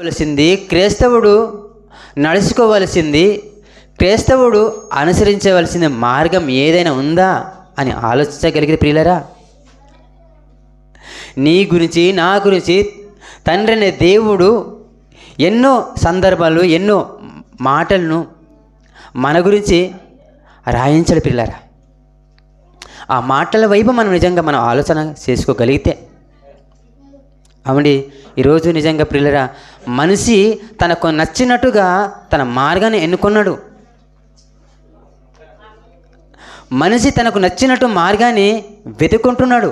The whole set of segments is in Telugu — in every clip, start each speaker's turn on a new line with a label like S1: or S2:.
S1: వలసింది క్రైస్తవుడు నడుచుకోవలసింది క్రైస్తవుడు అనుసరించవలసిన మార్గం ఏదైనా ఉందా అని ఆలోచించగలిగిన ప్రియులరా? నీ గురించి నా గురించి తండ్రి అనే దేవుడు ఎన్నో సందర్భాలు ఎన్నో మాటలను మన గురించి రాయించాడు పిల్లరా ఆ మాటల వైపు మనం నిజంగా మనం ఆలోచన చేసుకోగలిగితే అవండి ఈరోజు నిజంగా పిల్లరా మనిషి తనకు నచ్చినట్టుగా తన మార్గాన్ని ఎన్నుకున్నాడు. మనిషి తనకు నచ్చినట్టు మార్గాన్ని వెతుక్కుంటున్నాడు.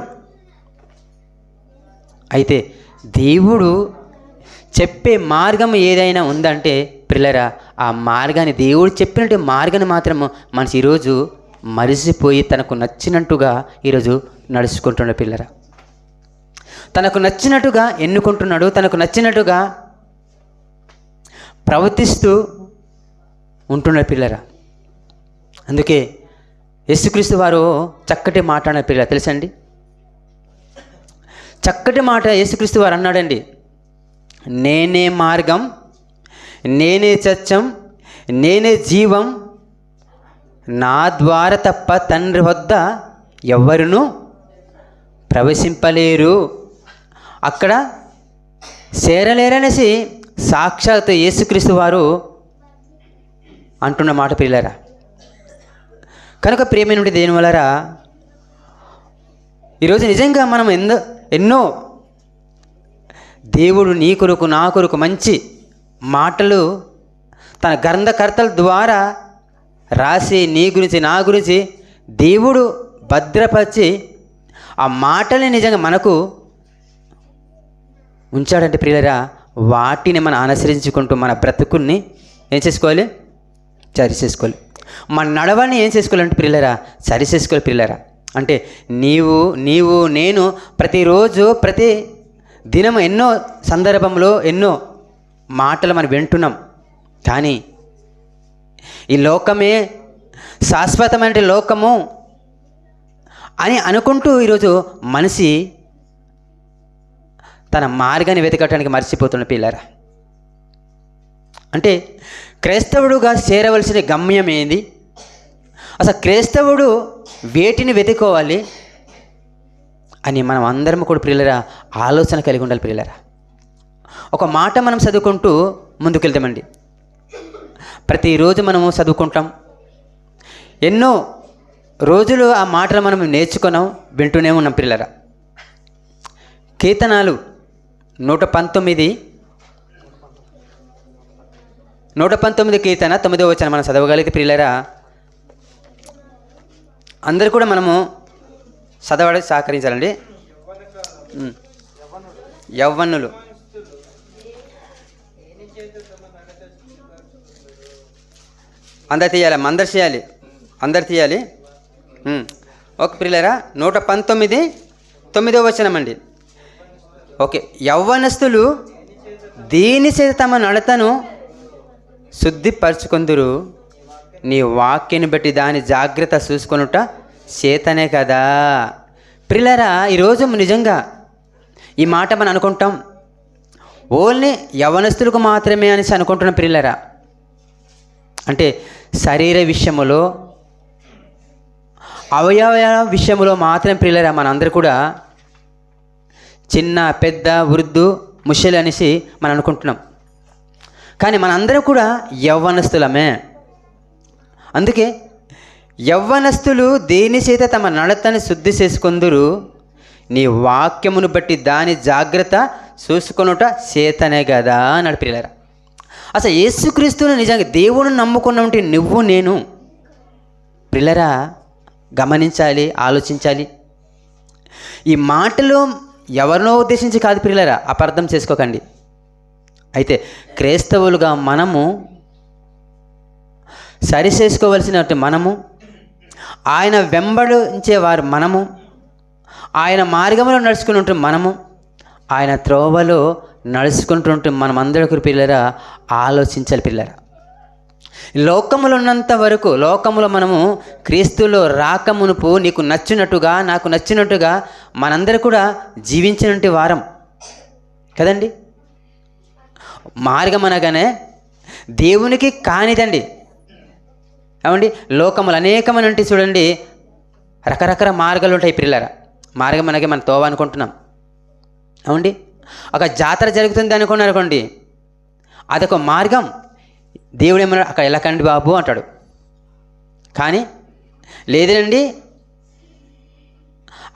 S1: అయితే దేవుడు చెప్పే మార్గం ఏదైనా ఉందంటే పిల్లరా ఆ మార్గాన్ని దేవుడు చెప్పినట్టు మార్గాన్ని మాత్రము మనిషి ఈరోజు మరిసిపోయి తనకు నచ్చినట్టుగా ఈరోజు నడుచుకుంటున్నాడు పిల్లరా తనకు నచ్చినట్టుగా ఎన్నుకుంటున్నాడు తనకు నచ్చినట్టుగా ప్రవర్తిస్తూ ఉంటున్నాడు పిల్లరా. అందుకే యేసుక్రీస్తు వారు చక్కటి మాట్లాడిన పిల్ల తెలుసండి? చక్కటి మాట యేసుక్రీస్తు వారు అన్నాడండి. నేనే మార్గం నేనే సత్యం నేనే జీవం నా ద్వారా తప్ప తండ్రి వద్ద ఎవరును ప్రవేశింపలేరు. అక్కడ చేరలేరనేసి సాక్షాత్ యేసుక్రీస్తు వారు అంటున్న మాట పిల్లరా. కనుక ప్రియమైన దేని వలరా ఈరోజు నిజంగా మనం ఎందో ఎన్నో దేవుడు నీ కొరకు నా కొరకు మంచి మాటలు తన గ్రంథకర్తల ద్వారా రాసి నీ గురించి నా గురించి దేవుడు భద్రపరిచి ఆ మాటలే నిజంగా మనకు ఉంచాడంటే ప్రియులరా వాటిని మనం అనుసరించుకుంటూ మన బ్రతుకుల్ని ఏం చేసుకోవాలి? సరి చేసుకోవాలి మన నడవని ఏం చేసుకోవాలంటే ప్రియులరా సరి చేసుకోవాలి ప్రియులరా. అంటే నీవు నీవు నేను ప్రతిరోజు ప్రతి దినం ఎన్నో సందర్భంలో ఎన్నో మాటలు మనం వింటున్నాం. కానీ ఈ లోకమే శాశ్వతమైన లోకము అని అనుకుంటూ ఈరోజు మనిషి తన మార్గాన్ని వెతకటానికి మర్చిపోతున్న పిల్లరా. అంటే క్రైస్తవుడుగా చేరవలసిన గమ్యం ఏంది? అసలు క్రైస్తవుడు వేటిని వెతుకోవాలి అని మనం అందరం కూడా పిల్లరా ఆలోచన కలిగి ఉండాలి పిల్లరా. ఒక మాట మనం చదువుకుంటూ ముందుకెళ్తామండి. ప్రతిరోజు మనము చదువుకుంటాం. ఎన్నో రోజులు ఆ మాటలు మనం నేర్చుకున్నాం వింటూనే ఉన్నాం పిల్లరా. కీర్తనాలు నూట పంతొమ్మిది. నూట పంతొమ్మిది కీర్తన తొమ్మిదో వచ్చిన మనం చదవగలిగితే ప్రియులరా అందరు కూడా మనము చదవడానికి సహకరించాలండి. యవ్వన్నులు యవ్వనులు. అందరు తీయాలి అందరు చేయాలి అందరు తీయాలి. ఓకే పిల్లరా నూట పంతొమ్మిది తొమ్మిదో వచనమండి ఓకే యవ్వనస్తులు దీని చేత తమ నడతను శుద్ధిపరచుకుందురు. నీ వాక్యని బట్టి దాని జాగ్రత్త చూసుకొనుట చేతనే కదా. పిల్లరా ఈరోజు నిజంగా ఈ మాట మనం అనుకుంటాం. ఓన్లీ యవనస్తులకు మాత్రమే అనేసి అనుకుంటున్న పిల్లరా అంటే శరీర విషయములో అవయవ విషయంలో మాత్రం పిల్లరా మనందరూ కూడా చిన్న పెద్ద వృద్ధు ముషలి అనేసి మనం అనుకుంటున్నాం. కానీ మనందరం కూడా యవ్వనస్తులమే. అందుకే యవ్వనస్తులు దేని చేత తమ నడతని శుద్ధి చేసుకుందురు? నీ వాక్యమును బట్టి దాని జాగ్రత్త చూసుకొనుట చేతనే కదా అన్నాడు పిల్లరా అసలు యేసుక్రీస్తుని నిజంగా దేవుని నమ్ముకున్న ఉంటే నువ్వు నేను పిల్లరా గమనించాలి ఆలోచించాలి. ఈ మాటలు ఎవరినో ఉద్దేశించి కాదు పిల్లరా అపార్థం చేసుకోకండి. అయితే క్రైస్తవులుగా మనము సరి చేసుకోవలసిన మనము ఆయన వెంబడించేవారు మనము ఆయన మార్గంలో నడుచుకుని ఉంటే మనము ఆయన త్రోవలో నడుచుకుంటుంటే మనమందరికి పిల్లరా ఆలోచించాలి పిల్లరా లోకములున్నంత వరకు లోకములో మనము క్రీస్తులో రాకమునుపు నీకు నచ్చినట్టుగా నాకు నచ్చినట్టుగా మనందరూ కూడా జీవించినట్టు వారం. కదండి? మార్గం అనగానే దేవునికి కానిదండి. ఏమండి? లోకములు అనేకమైన ఉంటాయి చూడండి రకరకాల మార్గాలు ఉంటాయి పిల్లరా మార్గం అనగా మనం తోవ అనుకుంటున్నాం. ఏమండి? ఒక జాతర జరుగుతుంది అనుకున్నారు అనుకోండి అదొక మార్గం. దేవుడు ఏమన్నాడు? అక్కడ వెళ్ళకండి బాబు అంటాడు. కానీ లేదండి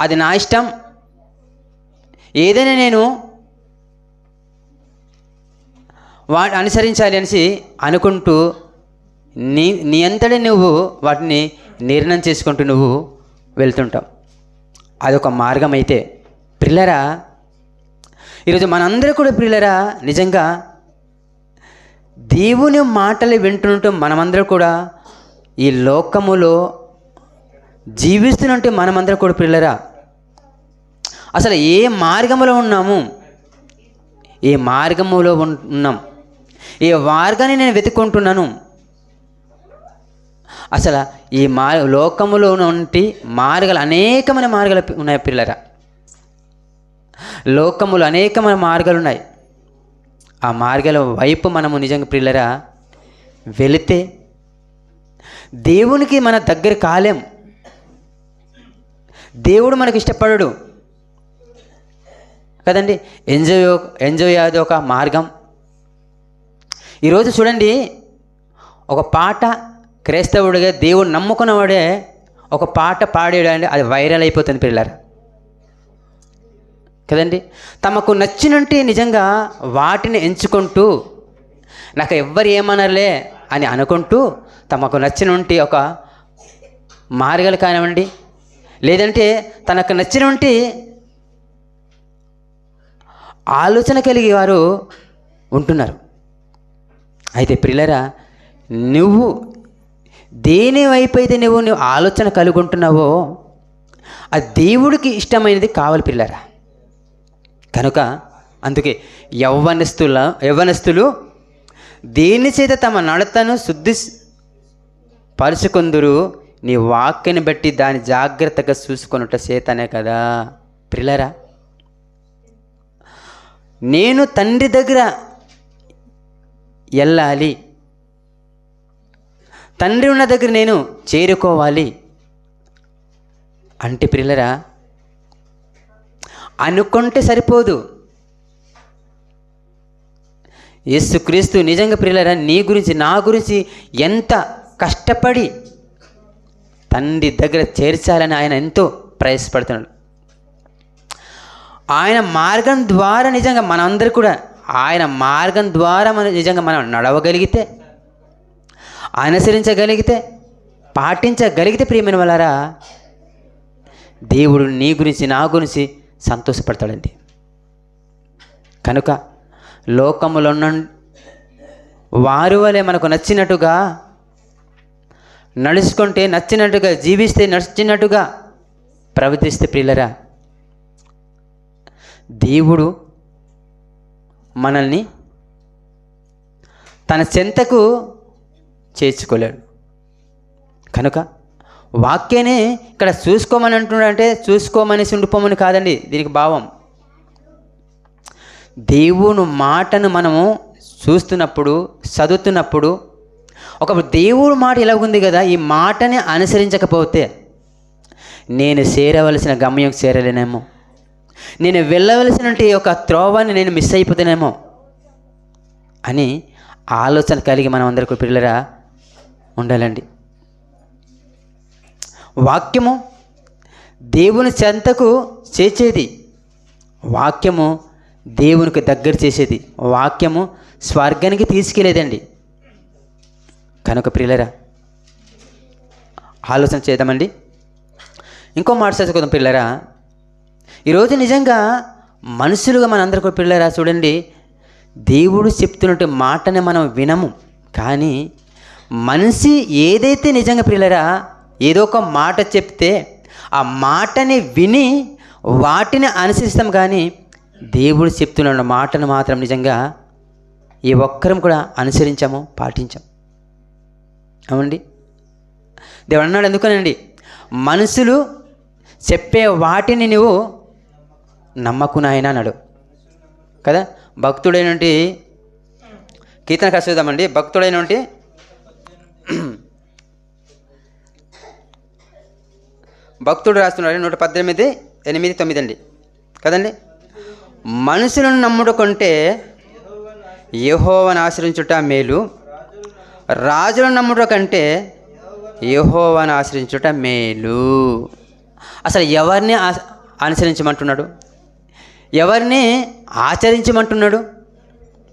S1: అది నా ఇష్టం. ఏదైనా నేను వాటిని అనుసరించాలి అనేసి అనుకుంటూ నీ నీ అంతటి నువ్వు వాటిని నిర్ణయం చేసుకుంటూ నువ్వు వెళ్తుంటావు. అదొక మార్గం అయితే. పిల్లరా ఈరోజు మనందరూ కూడా పిల్లరా నిజంగా దేవుని మాటలు వింటుంటే మనమందరం కూడా ఈ లోకములో జీవిస్తున్నట్టు మనమందరం కూడా పిల్లరా. అసలు ఏ మార్గంలో ఉన్నాము? ఏ మార్గములో ఉన్నాం? ఏ మార్గాన్ని నేను వెతుక్కుంటున్నాను? అసలు ఈ మా లోకములో నుండి మార్గాలు అనేకమైన మార్గాలు ఉన్నాయి పిల్లరా. లోకములు అనేకమైన మార్గాలు ఉన్నాయి. ఆ మార్గాల వైపు మనము నిజంగా పిల్లరా వెళితే దేవునికి మన దగ్గర కాలేం. దేవుడు మనకు ఇష్టపడడు. కదండి? ఎంజాయ్ ఎంజాయ్ అది ఒక మార్గం. ఈరోజు చూడండి ఒక పాట క్రైస్తవుడిగా దేవుడు నమ్ముకున్నవాడే ఒక పాట పాడేయడండి అది వైరల్ అయిపోతుంది పిల్లలు కదండి? తమకు నచ్చినంటే నిజంగా వాటిని ఎంచుకుంటూ నాకు ఎవ్వరు ఏమనలే అని అనుకుంటూ తమకు నచ్చినటువంటి ఒక మార్గాలు కానివ్వండి లేదంటే తనకు నచ్చినంటి ఆలోచన కలిగి వారు ఉంటున్నారు. అయితే ప్రిలరా నువ్వు దేని వైపు అయితే నువ్వు నువ్వు ఆలోచన కలిగి ఉంటున్నావో ఆ దేవుడికి ఇష్టమైనది కావాలి పిల్లరా కనుక అందుకే యవ్వనస్తుల యవ్వనస్తులు దేని చేత తమ నడతను శుద్ధి పరుచుకుందురు? నీ వాక్యని బట్టి దాన్ని జాగ్రత్తగా చూసుకొనుట చేతనే కదా. పిల్లరా నేను తండ్రి దగ్గర వెళ్ళాలి తండ్రి ఉన్న దగ్గర నేను చేరుకోవాలి. అంటే పిల్లరా అనుకుంటే సరిపోదు. యేసుక్రీస్తు నిజంగా ప్రియులరా నీ గురించి నా గురించి ఎంత కష్టపడి తండ్రి దగ్గర చేర్చాలని ఆయన ఎంతో ప్రయాసపడుతున్నాడు. ఆయన మార్గం ద్వారా నిజంగా మనందరూ కూడా ఆయన మార్గం ద్వారా మనం నిజంగా మనం నడవగలిగితే అనుసరించగలిగితే పాటించగలిగితే ప్రియమైన వాళ్ళారా దేవుడు నీ గురించి నా గురించి సంతోషపడతాడండి. కనుక లోకములో ఉన్న వారు వలె మనకు నచ్చినట్టుగా నడుచుకుంటే నచ్చినట్టుగా జీవిస్తే నచ్చినట్టుగా ప్రవర్తిస్తే ప్రియులరా దేవుడు మనల్ని తన చెంతకు చేర్చుకోలేడు. కనుక వాక్యాన్ని ఇక్కడ చూసుకోమని అంటున్నాడంటే చూసుకోమనేసి ఉండిపోమని కాదండి దీనికి భావం. దేవుని మాటను మనము చూస్తున్నప్పుడు చదువుతున్నప్పుడు ఒక దేవుడు మాట ఇలా ఉంది కదా ఈ మాటని అనుసరించకపోతే నేను చేరవలసిన గమ్యం చేరలేనేమో. నేను వెళ్ళవలసిన ఒక త్రోవాన్ని నేను మిస్ అయిపోతానేమో అని ఆలోచన కలిగి మనం అందరికీ పిల్లరా ఉండాలండి. వాక్యము దేవుని చెంతకు చేర్చేది వాక్యము దేవునికి దగ్గర చేసేది. వాక్యము స్వర్గానికి తీసుకెళ్ళేదండి కనుక ప్రియులరా ఆలోచన చేద్దామండి. ఇంకో మాట చదువుకుందాం పిల్లరా ఈరోజు నిజంగా మనుషులుగా మనందరికీ పిల్లరా చూడండి. దేవుడు చెప్తున్నట్టు మాటని మనం వినము. కానీ మనిషి ఏదైతే నిజంగా పిల్లరా ఏదో ఒక మాట చెప్తే ఆ మాటని విని వాటిని అనుసరిస్తాం కానీ దేవుడు చెప్తున్న మాటను మాత్రం నిజంగా ఏ ఒక్కరం కూడా అనుసరించాము పాటించాం అవునండి? దేవుడు అన్నాడు ఎందుకనండి మనుషులు చెప్పే వాటిని నువ్వు నమ్మకు నాయన అన్నాడు. కదా? భక్తుడైనటువంటి కీర్తన కాసి చూద్దామండి భక్తుడైనటువంటి భక్తుడు రాస్తున్నాడు నూట పద్దెనిమిది ఎనిమిది తొమ్మిది అండి. కదండి? మనుషులను నమ్ముడు కంటే యహోవను ఆశ్రయించుట మేలు. రాజులను నమ్ముట కంటే యహోవను ఆశ్రయించుట మేలు. అసలు ఎవరిని ఆ- అనుసరించమంటున్నాడు? ఎవరిని ఆచరించమంటున్నాడు?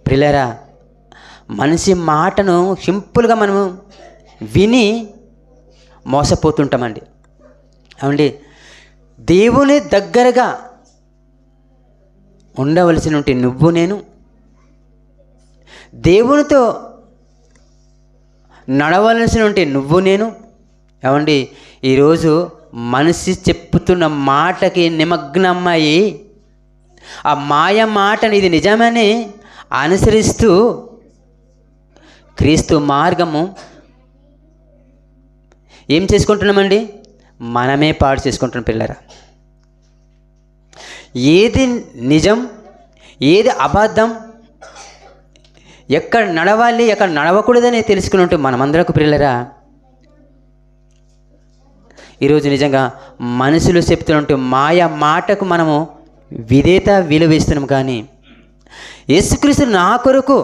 S1: ప్రిలరా మనిషి మాటను సింపుల్గా మనము విని మోసపోతుంటామండి. ఏమండి? దేవుని దగ్గరగా ఉండవలసిన నువ్వు నేను. దేవునితో నడవలసిన నువ్వు నేను. ఏమండి? ఈరోజు మనిషి చెప్పుతున్న మాటకి నిమగ్నమ్మాయి ఆ మాయ మాటని ఇది నిజమని అనుసరిస్తూ క్రీస్తు మార్గము ఏం చేసుకుంటున్నామండి? మనమే పాడు చేసుకుంటున్నాం పిల్లరా. ఏది నిజం ఏది అబద్ధం ఎక్కడ నడవాలి ఎక్కడ నడవకూడదని తెలుసుకుని ఉంటే మనమందరకు పిల్లరా ఈరోజు నిజంగా మనుషులు చెప్తున్నట్టు మాయ మాటకు మనము విధేత విలువిస్తున్నాం కానీ యేసుక్రీస్తు నా కొరకు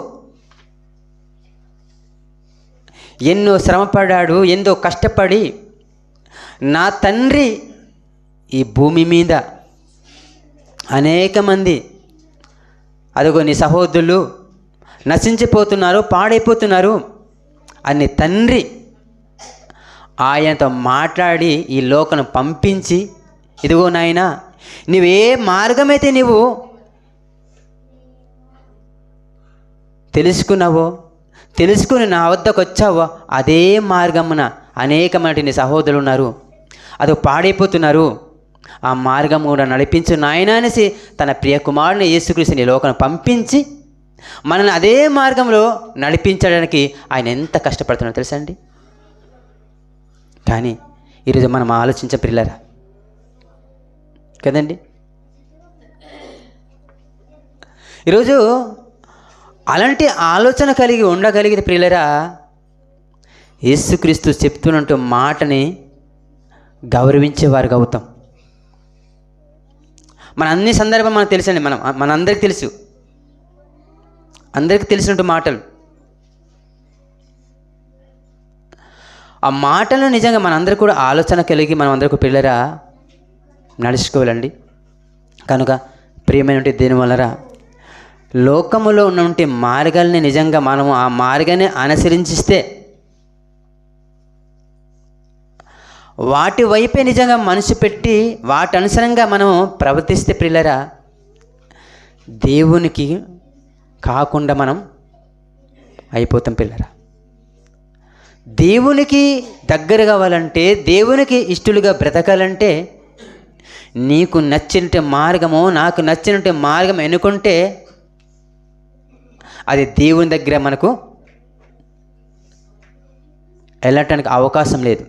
S1: ఎన్నో శ్రమపడ్డాడు ఎంతో కష్టపడి నా తండ్రి ఈ భూమి మీద అనేక మంది అదిగో నీ సహోదరులు నశించిపోతున్నారు పాడైపోతున్నారు అని తండ్రి ఆయనతో మాట్లాడి ఈ లోకను పంపించి ఇదిగో నాయన నువ్వే మార్గమైతే నువ్వు తెలుసుకున్నావో తెలుసుకుని నా వద్దకు వచ్చావో అదే మార్గమున అనేకమైన సహోదరులు ఉన్నారు. అది పాడైపోతున్నారు. ఆ మార్గం కూడా నడిపించు నాయన అనేసి తన ప్రియ కుమారుని యేసుక్రీస్తుని ఈ లోకను పంపించి మనల్ని అదే మార్గంలో నడిపించడానికి ఆయన ఎంత కష్టపడుతున్నారో తెలుసా అండి? కానీ ఈరోజు మనం ఆలోచించే పిల్లరా కదండి? ఈరోజు అలాంటి ఆలోచన కలిగి ఉండగలిగిన ప్రియులరా యేసుక్రీస్తు చెప్తున్నట్టు మాటని గౌరవించేవారుగా అవుతాం మన అన్ని సందర్భం మనకు తెలుసండి మనం మనందరికి తెలుసు. అందరికీ తెలిసినట్టు మాటలు. ఆ మాటలు నిజంగా మనందరూ కూడా ఆలోచన కలిగి మనం అందరికీ పిల్లరా నడుచుకోవాలండి. కనుక ప్రియమైనటువంటి దేని వలన లోకములో ఉన్నటువంటి మార్గాల్ని నిజంగా మనము ఆ మార్గాన్ని అనుసరించిస్తే వాటి వైపే నిజంగా మనసు పెట్టి వాటి అనుసరంగా మనం ప్రవర్తిస్తే ప్రిల్లరా దేవునికి కాకుండా మనం అయిపోతాం పిల్లరా దేవునికి దగ్గర కావాలంటే దేవునికి ఇష్టలుగా బ్రతకాలంటే నీకు నచ్చినట్టు మార్గము నాకు నచ్చినట్టు మార్గం ఎన్నుకుంటే అది దేవుని దగ్గర మనకు వెళ్ళటానికి అవకాశం లేదు.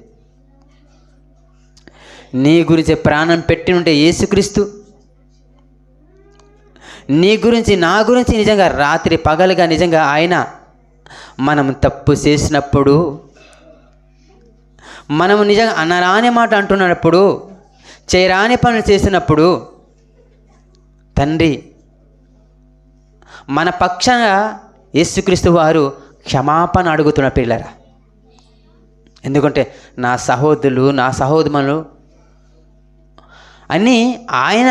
S1: నీ గురించి ప్రాణం పెట్టి ఉంటే యేసుక్రీస్తు. నీ గురించి నా గురించి నిజంగా రాత్రి పగలుగా నిజంగా ఆయన మనం తప్పు చేసినప్పుడు మనం నిజంగా అనరాని మాట అంటున్నప్పుడు చేయరాని పనులు చేసినప్పుడు తండ్రి మన పక్షంగా యేసుక్రీస్తు వారు క్షమాపణ అడుగుతున్న పిల్లరా. ఎందుకంటే నా సహోదరులు నా సహోదరులు అని ఆయన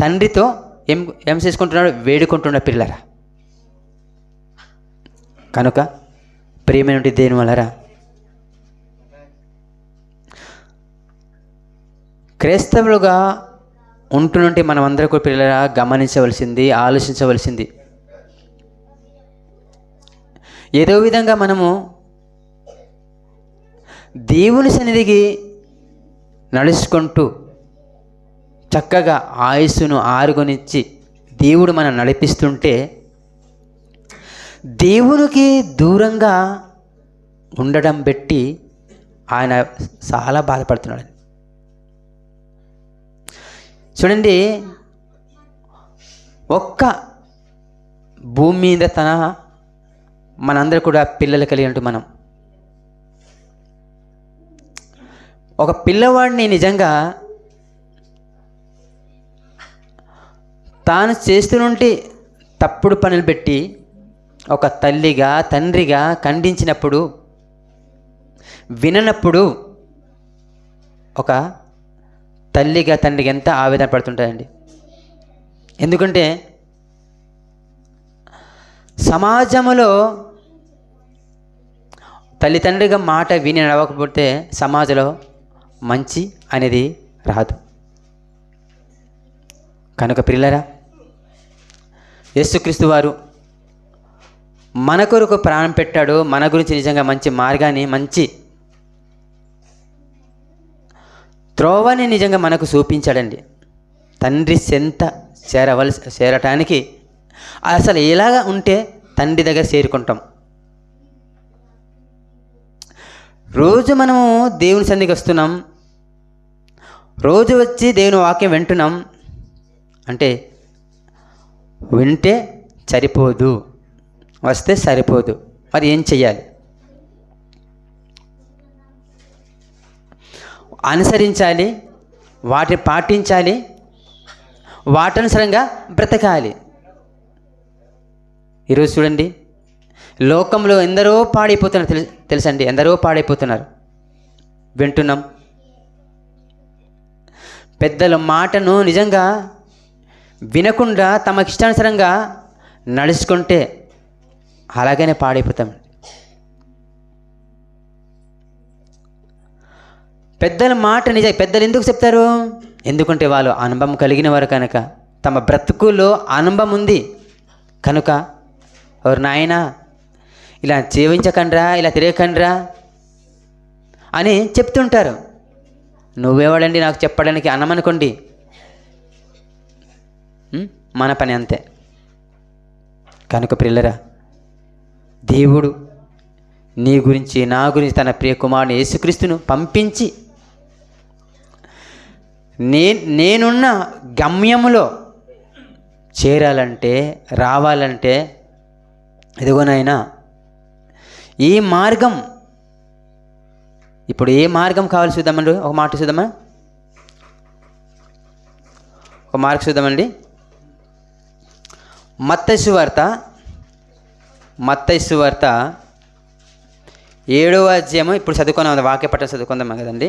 S1: తండ్రితో ఏం ఏం చేసుకుంటున్నాడు వేడుకుంటున్న పిల్లరా. కనుక ప్రియమైనటువంటి దేని వలరా క్రైస్తవులుగా ఉంటున్నట్టు మనం అందరూ కూడా పిల్లరా గమనించవలసింది ఆలోచించవలసింది. ఏదో విధంగా మనము దేవుని సన్నిధికి నడుచుకుంటూ చక్కగా ఆయుస్సును ఆరుగునిచ్చి దేవుడు మనం నడిపిస్తుంటే దేవునికి దూరంగా ఉండడం పెట్టి ఆయన చాలా బాధపడుతున్నాడు. చూడండి ఒక్క భూమి మీద తన మనందరూ కూడా పిల్లలు కలిగినట్టు మనం. ఒక పిల్లవాడిని నిజంగా తాను చేస్తునుంటే తప్పుడు పనులు పెట్టి ఒక తల్లిగా తండ్రిగా ఖండించినప్పుడు విననప్పుడు ఒక తల్లిగా తండ్రికి ఎంత ఆవేదన పడుతుంటాయండి. ఎందుకంటే సమాజంలో తల్లిదండ్రిగా మాట విని నడవకపోతే సమాజంలో మంచి అనేది రాదు. కనుక పిల్లరా యేసుక్రీస్తు వారు మన కొరకు ప్రాణం పెట్టాడు మన గురించి నిజంగా మంచి మార్గాన్ని మంచి త్రోవని నిజంగా మనకు చూపించాడండి. తండ్రి చెంత చేరవలసి చేరటానికి అసలు ఇలాగ ఉంటే తండ్రి దగ్గర చేరుకుంటాం. రోజు మనము దేవుని సన్నిధికి వస్తున్నాం. రోజు వచ్చి దేవుని వాక్యం వింటున్నాం. అంటే వింటే సరిపోదు. వస్తే సరిపోదు. మరి ఏం చెయ్యాలి? అనుసరించాలి వాటిని పాటించాలి వాటనుసరంగా బ్రతకాలి. ఈరోజు చూడండి లోకంలో ఎందరో పాడైపోతున్నారు తెలు తెలుసండి? ఎందరో పాడైపోతున్నారు. వింటున్నాం. పెద్దల మాటను నిజంగా వినకుండా తమకిష్టానుసారంగా నడుచుకుంటే అలాగనే పాడైపోతాం పెద్దల మాట నిజ పెద్దలు ఎందుకు చెప్తారు? ఎందుకంటే వాళ్ళు అనుభవం కలిగిన వారు కనుక. తమ బ్రతుకులో అనుభవం ఉంది. కనుక ఎవరు నాయనా ఇలా జీవించకండ్రా ఇలా తిరగకండ్రా అని చెప్తుంటారు. నువ్వేవాడండి నాకు చెప్పడానికి అన్నమనుకోండి మన పని అంతే. కనుక పిల్లరా దేవుడు నీ గురించి నా గురించి తన ప్రియ కుమారుని యేసుక్రీస్తును పంపించి నే నేనున్న గమ్యములో చేరాలంటే రావాలంటే ఇదిగోనైనా ఈ మార్గం ఇప్పుడు ఏ మార్గం కావాలి చూద్దామండి? ఒక మాట చూద్దామా? ఒక మార్గం చూద్దామండి. మత్తైసు వార్త ఏడవ అధ్యాయము. ఇప్పుడు చదువుకున్నాం వాక్య పట్టణం చదువుకుందాం కదండి.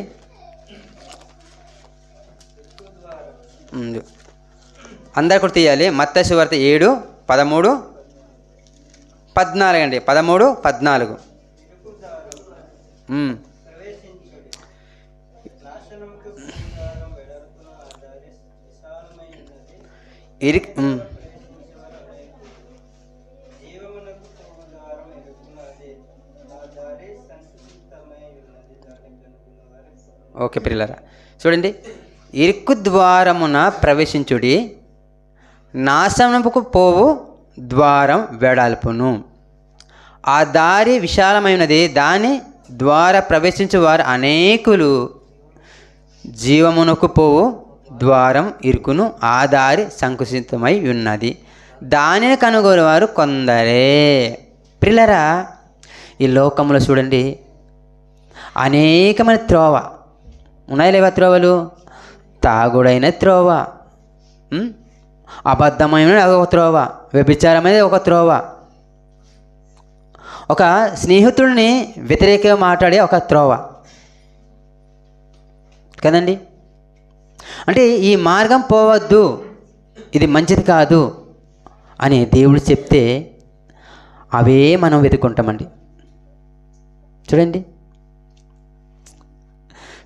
S1: అందరు కూడా తీయాలి. మత్తైసువార్త ఏడు పదమూడు పద్నాలుగు అండి. పదమూడు పద్నాలుగు. ఇరి ఓకే పిల్లరా చూడండి ఇరుకు ద్వారమున ప్రవేశించుడి నాశనముకు పోవు ద్వారం వెడల్పును. ఆ దారి విశాలమైనది దాని ద్వారా ప్రవేశించు వారు అనేకులు. జీవమునకు పోవు ద్వారం ఇరుకును ఆ దారి సంకుచితమై ఉన్నది. దానిని కనుగొనేవారు కొందరే. పిల్లరా ఈ లోకంలో చూడండి అనేకమైన త్రోవ ఉన్నాయి లేవా త్రోవలు? తాగుడైన త్రోవ. అబద్ధమైన ఒక త్రోవ. వ్యభిచారమైన ఒక త్రోవ. ఒక స్నేహితుడిని వ్యతిరేకంగా మాట్లాడే ఒక త్రోవ. కదండి? అంటే ఈ మార్గం పోవద్దు ఇది మంచిది కాదు అని దేవుడు చెప్తే అవే మనం వెతుక్కుంటామండి. చూడండి.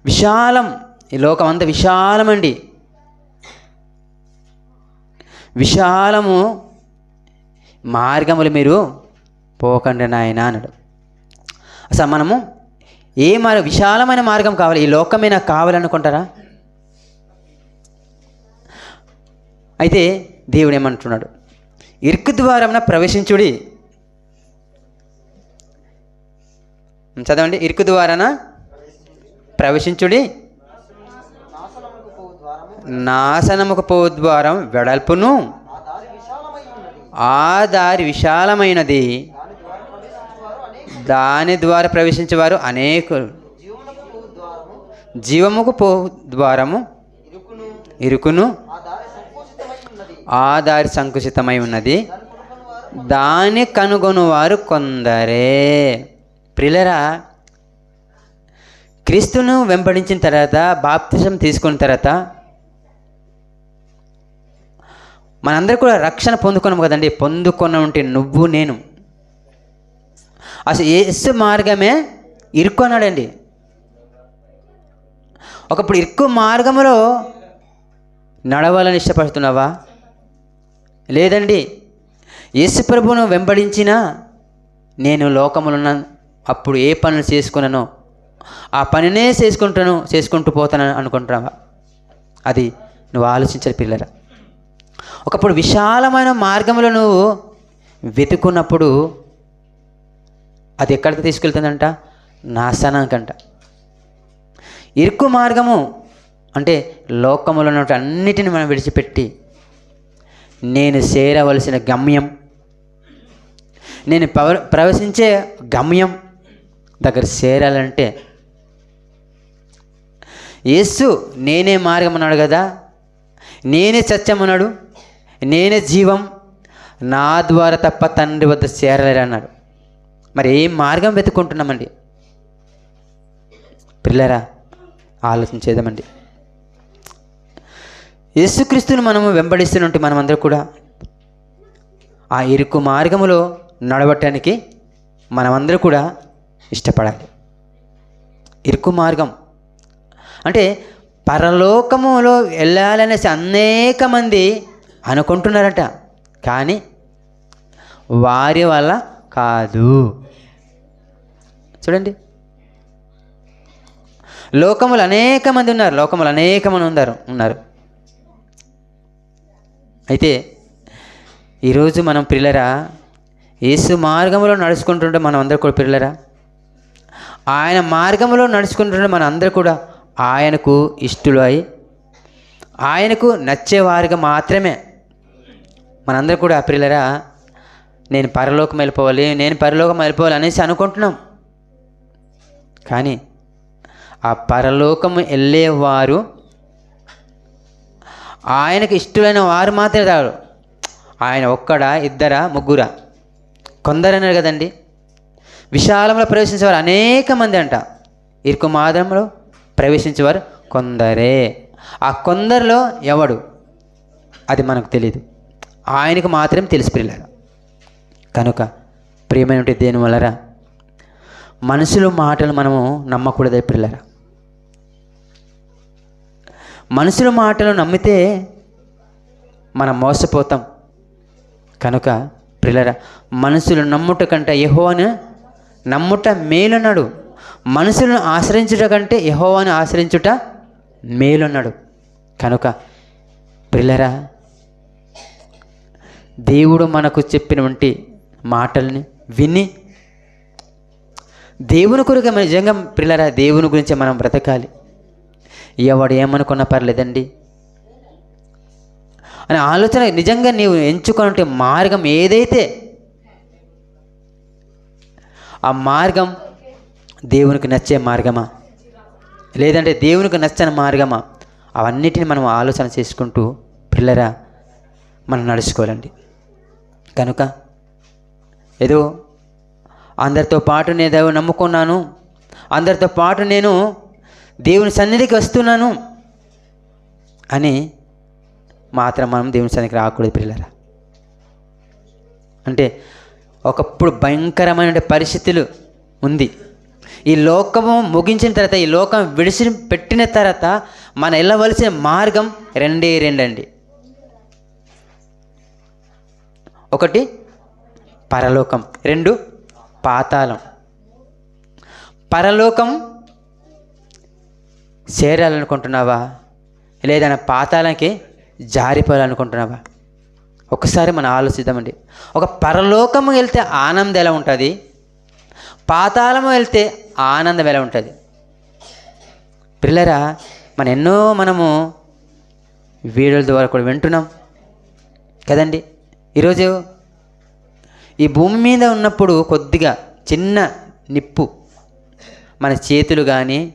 S1: విశాలం. ఈ లోకం అంతా విశాలమండి. విశాలము మార్గములు మీరు పోకండి నాయన అన్నాడు. అసలు మనము ఏ మార్ విశాలమైన మార్గం కావాలి? ఈ లోకమే నాకు కావాలనుకుంటారా? అయితే దేవుడు ఏమంటున్నాడు? ఇరుకు ద్వారమున ప్రవేశించుడి. చదవండి. ఇరుకు ద్వారాన ప్రవేశించుడి. నాశనముకు పో ద్వారం వెడల్పును. ఆ దారి విశాలమైనది. దాని ద్వారా ప్రవేశించేవారు అనేకులు.
S2: ద్వారము
S1: జీవముకు పో ద్వారము
S2: ఇరుకును. ఆ దారి సంకుచితమై ఉన్నది. దాని
S1: దాన్ని కనుగొనువారు కొందరే. ప్రిలరా క్రీస్తును వెంబడించిన తర్వాత బాప్తిజం తీసుకున్న తర్వాత మనందరూ కూడా రక్షణ పొందుకున్నాం కదండి. పొందుకున్న ఉంటే నువ్వు నేను. అసలు యేసు మార్గమే ఇరుక్కున్నాడండి. ఒకప్పుడు ఇరుక్కు మార్గంలో నడవాలని ఇష్టపడుతున్నావా? లేదండి. యేసు ప్రభువును వెంబడించినా నేను లోకములున్న అప్పుడు ఏ పనులు చేసుకున్నానో ఆ పనినే చేసుకుంటాను చేసుకుంటూ పోతానని అనుకుంటున్నావా అది నువ్వు ఆలోచించాలి పిల్లరా. ఒకప్పుడు విశాలమైన మార్గంలో నువ్వు వెతుకున్నప్పుడు అది ఎక్కడికి తీసుకెళ్తుందంట? నాశనానికంట. ఇరుకు మార్గము అంటే లోకములో ఉన్నటువంటి అన్నిటిని మనం విడిచిపెట్టి నేను చేరవలసిన గమ్యం నేను ప్రవ ప్రవేశించే గమ్యం దగ్గర చేరాలంటే యేసు నేనే మార్గం అన్నాడు కదా? నేనే సత్యం అన్నాడు నేనే జీవం? నా ద్వారా తప్ప తండ్రి వద్ద చేరలేరు అన్నాడు. మరి ఏ మార్గం వెతుక్కుంటున్నామండి? పిల్లరా ఆలోచించేద్దామండి యేసుక్రీస్తుని మనము వెంబడిస్తున్నట్టు మనమందరూ కూడా ఆ ఇరుకు మార్గములో నడవటానికి మనమందరూ కూడా ఇష్టపడాలి. ఇరుకు మార్గం అంటే పరలోకములో వెళ్ళాలనేసి అనేక మంది అనుకుంటున్నారట. కానీ వారి వల్ల కాదు. చూడండి. లోకములు అనేక మంది ఉన్నారు. లోకములు అనేక మంది ఉన్నారు ఉన్నారు. అయితే ఈరోజు మనం పిల్లరా యేసు మార్గంలో నడుచుకుంటుంటే మనం అందరూ కూడా పిల్లరా? ఆయన మార్గంలో నడుచుకుంటుంటే మన అందరూ కూడా ఆయనకు ఇష్టలు అయి ఆయనకు నచ్చేవారిగా మాత్రమే. మనందరూ కూడా అప్రిలరా నేను పరలోకం వెళ్ళిపోవాలి నేను పరలోకం వెళ్ళిపోవాలి అనేసి అనుకుంటున్నాం. కానీ ఆ పరలోకం వెళ్ళేవారు ఆయనకు ఇష్టమైన వారు మాత్రమే రారు ఆయన ఒక్కడా ఇద్దరా ముగ్గురా? కొందరు అన్నారు కదండి. విశాలంలో ప్రవేశించేవారు అనేక మంది అంట. ఇరుకు మాదంలో ప్రవేశించేవారు కొందరే. ఆ కొందరిలో ఎవడు? అది మనకు తెలియదు ఆయనకు మాత్రం తెలిసి పిల్లలు. కనుక ప్రియమైన దేని వలరా మనుషుల మాటలు మనము నమ్మకూడదే పిల్లరా? మనుషుల మాటలు నమ్మితే మనం మోసపోతాం. కనుక పిల్లరా మనుషులు నమ్ముట కంటే యహోవాను నమ్ముట మేలున్నాడు. మనుషులను ఆశ్రయించుట కంటే యహోవాను ఆశ్రయించుట మేలున్నాడు. కనుక పిల్లరా దేవుడు మనకు చెప్పినటువంటి మాటల్ని విని దేవుని కొరకు మన నిజంగా పిల్లరా దేవుని గురించి మనం బ్రతకాలి. ఎవడు ఏమనుకున్నా పర్లేదండి. అనే ఆలోచన నిజంగా నీవు ఎంచుకున్నటువంటి మార్గం ఏదైతే ఆ మార్గం దేవునికి నచ్చే మార్గమా? లేదంటే దేవునికి నచ్చని మార్గమా? అవన్నిటిని మనం ఆలోచన చేసుకుంటూ పిల్లరా మనం నడుచుకోవాలండి. కనుక ఏదో అందరితో పాటు నేను నమ్ముకున్నాను అందరితో పాటు నేను దేవుని సన్నిధికి వస్తున్నాను అని మాత్రం మనం దేవుని సన్నిధికి రాకూడదు పిల్లరా. అంటే ఒకప్పుడు భయంకరమైన పరిస్థితులు ఉంది. ఈ లోకము ముగించిన తర్వాత ఈ లోకం విడిచి పెట్టిన తర్వాత మనం వెళ్ళవలసిన మార్గం రెండే రెండండి. ఒకటి పరలోకం. రెండు పాతాళం. పరలోకం చేరాలనుకుంటున్నావా? లేదన్నా పాతాళానికి జారిపోవాలనుకుంటున్నావా? ఒకసారి మనం ఆలోచిద్దామండి. ఒక పరలోకము వెళ్తే ఆనందం ఎలా ఉంటుంది? పాతాళము వెళ్తే ఆనందం ఎలా ఉంటుంది. పిల్లరా మన ఎన్నో మనము వీడియోల ద్వారా కూడా వింటున్నాం. కదండి? ఈరోజు ఈ భూమి మీద ఉన్నప్పుడు కొద్దిగా చిన్న నిప్పు మన చేతులు కానీ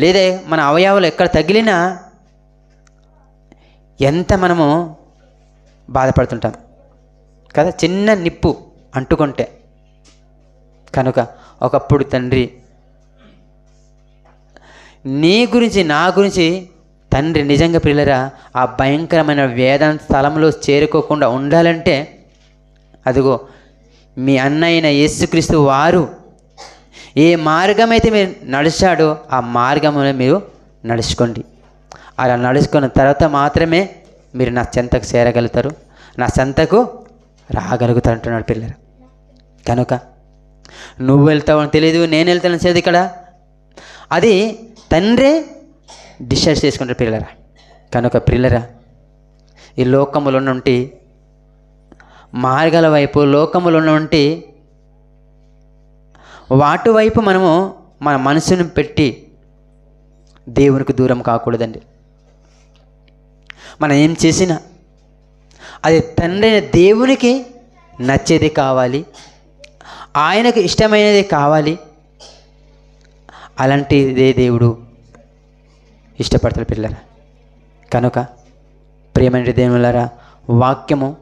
S1: లేదా మన అవయవాలు ఎక్కడ తగిలినా ఎంత మనము బాధపడుతుంటాం. కదా? చిన్న నిప్పు అంటుకుంటే. కనుక ఒకప్పుడు తండ్రి. నీ గురించి నా గురించి తండ్రి నిజంగా పిల్లరా ఆ భయంకరమైన వేదన స్థలంలో చేరుకోకుండా ఉండాలంటే అదిగో మీ అన్నయ్యన యేసుక్రీస్తు వారు ఏ మార్గం అయితే మీరు నడిచాడో ఆ మార్గంలో మీరు నడుచుకోండి. అలా నడుచుకున్న తర్వాత మాత్రమే మీరు నా చెంతకు చేరగలుగుతారు నా చెంతకు రాగలుగుతారు అంటున్నాడు పిల్లలు కనుక నువ్వు వెళ్తావు అని తెలియదు నేను వెళ్తానని తెలియదు ఇక్కడ. అది తండ్రే డిసైడ్ చేసుకుంటారు పిల్లరా. కనుక పిల్లరా ఈ లోకములో నుండి మార్గాల వైపు లోకములో నుండి వాటి వైపు మనము మన మనసును పెట్టి దేవునికి దూరం కాకూడదండి. మనం ఏం చేసినా అది తండ్రి దేవునికి నచ్చేది కావాలి. ఆయనకు ఇష్టమైనది కావాలి. అలాంటిదే దేవుడు ఇష్టపడతాడు పిల్లరా. కనుక ప్రియమైన దేవులారా వాక్యము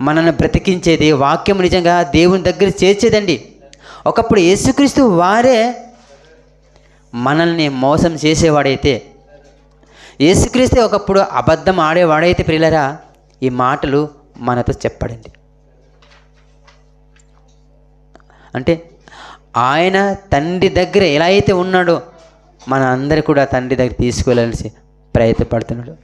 S1: మనల్ని బ్రతికించేది వాక్యం నిజంగా దేవుని దగ్గర చేర్చేదండి. ఒకప్పుడు యేసుక్రీస్తు వారే మనల్ని మోసం చేసేవాడైతే యేసుక్రీస్తే ఒకప్పుడు అబద్ధం ఆడేవాడైతే ప్రియులరా ఈ మాటలు మనతో చెప్పడండి అంటే ఆయన తండ్రి దగ్గర ఎలా అయితే ఉన్నాడో మన అందరు కూడా తండ్రి దగ్గర తీసుకువెళ్ళాల్సి ప్రయత్నపడుతున్నాడు.